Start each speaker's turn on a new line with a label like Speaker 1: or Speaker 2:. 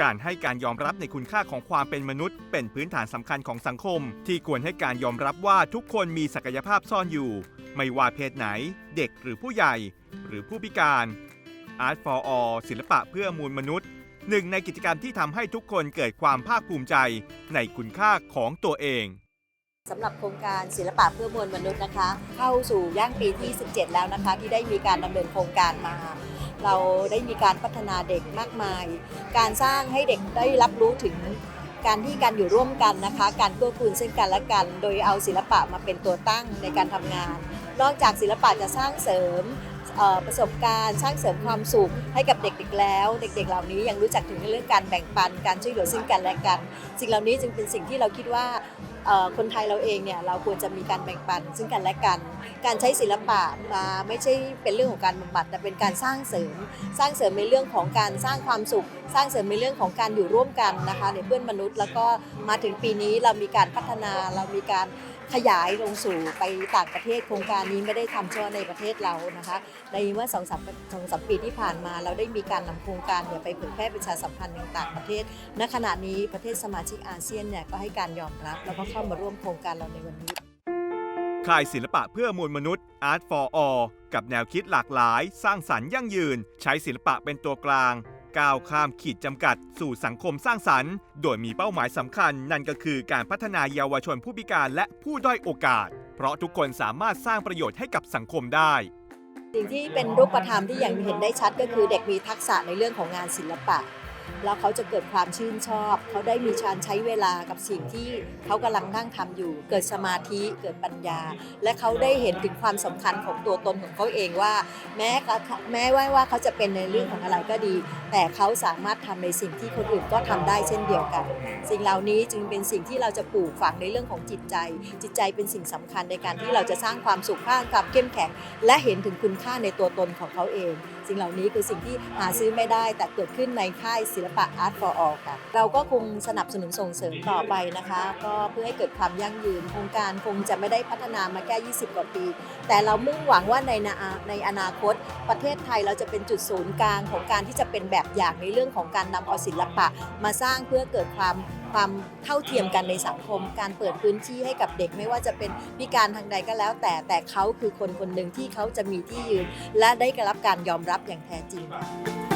Speaker 1: การให้การยอมรับในคุณค่าของความเป็นมนุษย์ เป็นพื้นฐานสำคัญของสังคม ที่ควรให้การยอมรับว่าทุกคนมีศักยภาพซ่อนอยู่ ไม่ว่าเพศไหน เด็กหรือผู้ใหญ่ หรือผู้พิการ Art for All ศิลปะเพื่อมูลมนุษย์ หนึ่งในกิจกรรมที่ทำให้ทุกคนเกิดความภาคภูมิใจในคุณค่าของตัวเอง
Speaker 2: สำหรับโครงการศิลปะเพื่อมวลมนุษย์นะคะ เข้าสู่ย่างปีที่ 17 แล้วนะคะ ที่ได้มีการดำเนินโครงการมา เราได้มีการพัฒนาเด็กมากมาย การสร้างให้เด็กได้รับรู้ถึงการที่การอยู่ร่วมกันนะคะ การเกื้อกูลซึ่งกันและกัน โดยเอาศิลปะมาเป็นตัวตั้งในการทำงาน นอกจากศิลปะจะสร้างเสริมประสบการณ์สร้างเสริมความสุขให้กับเด็กๆแล้ว เด็กๆ เหล่านี้ยังรู้จักถึงเรื่องการแบ่งปันการช่วยเหลือซึ่งกันและกัน สิ่งเหล่านี้จึงเป็นสิ่งที่เราคิดว่า คนไทยเราเองเนี่ยเราควรจะมีการแบ่งปัน ซึ่งกันและกัน การใช้ศิลปะมาไม่ใช่เป็นเรื่องของการบำบัดแต่เป็นการสร้างเสริม สร้างเสริมในเรื่องของการสร้างความสุข สร้างเสริมในเรื่องของการอยู่ร่วมกันนะคะในเพื่อนมนุษย์ แล้วก็มาถึงปีนี้เรามีการพัฒนาเรามีการขยายลงสู่ไปต่างประเทศโครงการนี้ไม่ได้ทำเฉพาะในประเทศเรานะคะ ในเมื่อสองสามสองสามปีที่ผ่านมา เราได้มีการนำโครงการเนี่ยไปเผยแพร่ประชาสัมพันธ์ในต่างประเทศ ณขณะนี้ประเทศสมาชิกอาเซียนเนี่ยก็ให้การยอมรับ แล้วก็เข้ามาร่วมโครงการเราในวันนี้
Speaker 1: ค่ายศิลปะเพื่อมวลมนุษย์ Art for All กับแนวคิดหลากหลาย สร้างสรรค์ยั่งยืน ใช้ศิลปะเป็นตัวกลาง ก้าวข้ามขีดจำกัด สู่สังคมสร้างสรรค์ โดยมีเป้าหมายสำคัญ นั่นก็คือการพัฒนาเยาวชนผู้พิการและผู้ด้อยโอกาส เพราะทุกคนสามารถสร้างประโยชน์ให้กับสังคมได้
Speaker 2: สิ่งที่เป็นรูปธรรมที่อย่างเห็นได้ชัดก็คือเด็กมีทักษะในเรื่องของงานศิลปะ แล้วเขาจะเกิดความชื่นชอบ เขาได้มีการใช้เวลากับสิ่งที่เขากำลังนั่งทำอยู่ เกิดสมาธิเกิดปัญญา และเขาได้เห็นถึงความสำคัญของตัวตนของเขาเองว่า แม้เขาแม้ว่าว่าเขาจะเป็นในเรื่องของอะไรก็ดี แต่เขาสามารถทำในสิ่งที่คนอื่นก็ทำได้เช่นเดียวกัน สิ่งเหล่านี้จึงเป็นสิ่งที่เราจะปลูกฝังในเรื่องของจิตใจ จิตใจเป็นสิ่งสำคัญในการที่เราจะสร้างความสุขสร้างความเข้มแข็ง และเห็นถึงคุณค่าในตัวตนของเขาเอง สิ่งเหล่านี้คือสิ่งที่หาซื้อไม่ได้แต่เกิดขึ้นในค่ายศิลปะ Art for All ค่ะ เราก็คงสนับสนุนส่งเสริมต่อไปนะคะ ก็เพื่อให้เกิดความยั่งยืนโครงการคงจะไม่ได้พัฒนามาแค่ 20 กว่าปี แต่เรามุ่งหวังว่าในนในอนาคต ประเทศไทยเราจะเป็นจุดศูนย์กลางของการที่จะเป็นแบบอย่างในเรื่องของการนำเอาศิลปะ มาสร้างเพื่อเกิดความความเท่าเทียมกันในสังคม การเปิดพื้นที่ให้กับเด็กไม่ว่าจะเป็นพิการทางใดก็แล้ว แต่แต่เขาคือคนคนหนึ่งที่เขาจะมีที่ยืน และได้รับการยอมรับอย่างแท้จริงค่ะ